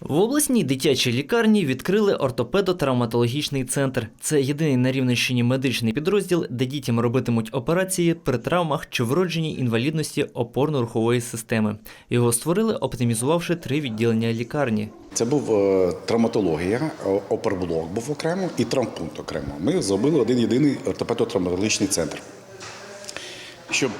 В обласній дитячій лікарні відкрили ортопедо-травматологічний центр. Це єдиний на Рівненщині медичний підрозділ, де дітям робитимуть операції при травмах чи вродженій інвалідності опорно-рухової системи. Його створили, оптимізувавши три відділення лікарні. Це був е, травматологія, е, оперблок був окремо і травмпункт окремо. Ми зробили один єдиний ортопедо-травматологічний центр. Щоб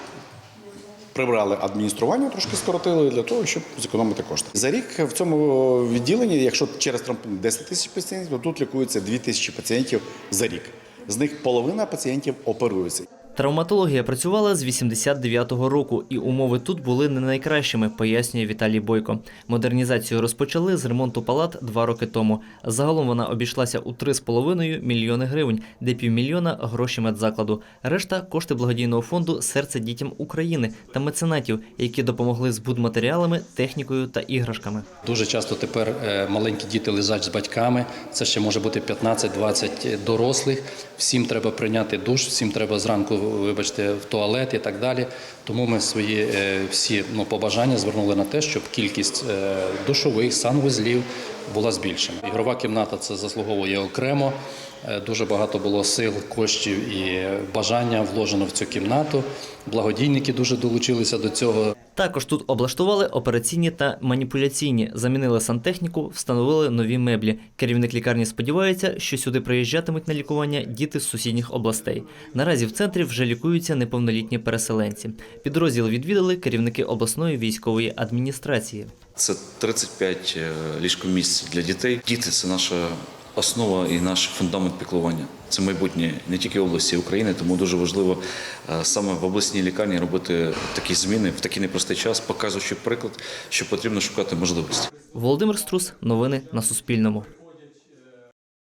прибрали адміністрування, трошки скоротили для того, щоб зекономити кошти. За рік в цьому відділенні, якщо через травмпункт 10 тисяч пацієнтів, то тут лікується 2 тисячі пацієнтів за рік. З них половина пацієнтів оперується. Травматологія працювала з 89-го року, і умови тут були не найкращими, пояснює Віталій Бойко. Модернізацію розпочали з ремонту палат два роки тому. Загалом вона обійшлася у 3,5 мільйони гривень, де півмільйона гроші медзакладу. Решта кошти благодійного фонду Серце дітям України та меценатів, які допомогли з будматеріалами, технікою та іграшками. Дуже часто тепер е, маленькі діти лежать з батьками. Це ще може бути 15-20 дорослих. Всім треба прийняти душ, всім треба зранку, вибачте, в туалет і так далі. Тому ми свої е, всі ну, побажання звернули на те, щоб кількість е, душових санвузлів була збільшена. Ігрова кімната це заслуговує окремо. Е, Дуже багато було сил, коштів і бажання вложено в цю кімнату. Благодійники дуже долучилися до цього. Також тут облаштували операційні та маніпуляційні, замінили сантехніку, встановили нові меблі. Керівник лікарні сподівається, що сюди приїжджатимуть на лікування діти з сусідніх областей. Наразі в центрі вже лікуються неповнолітні переселенці. Підрозділ відвідали керівники обласної військової адміністрації. Це 35 е, ліжкомісць для дітей. Діти це наша основа і наш фундамент піклування. Це майбутнє не тільки області України, тому дуже важливо е, саме в обласній лікарні робити такі зміни в такий непростий час, показуючи приклад, що потрібно шукати можливості. Володимир Струс, новини на Суспільному.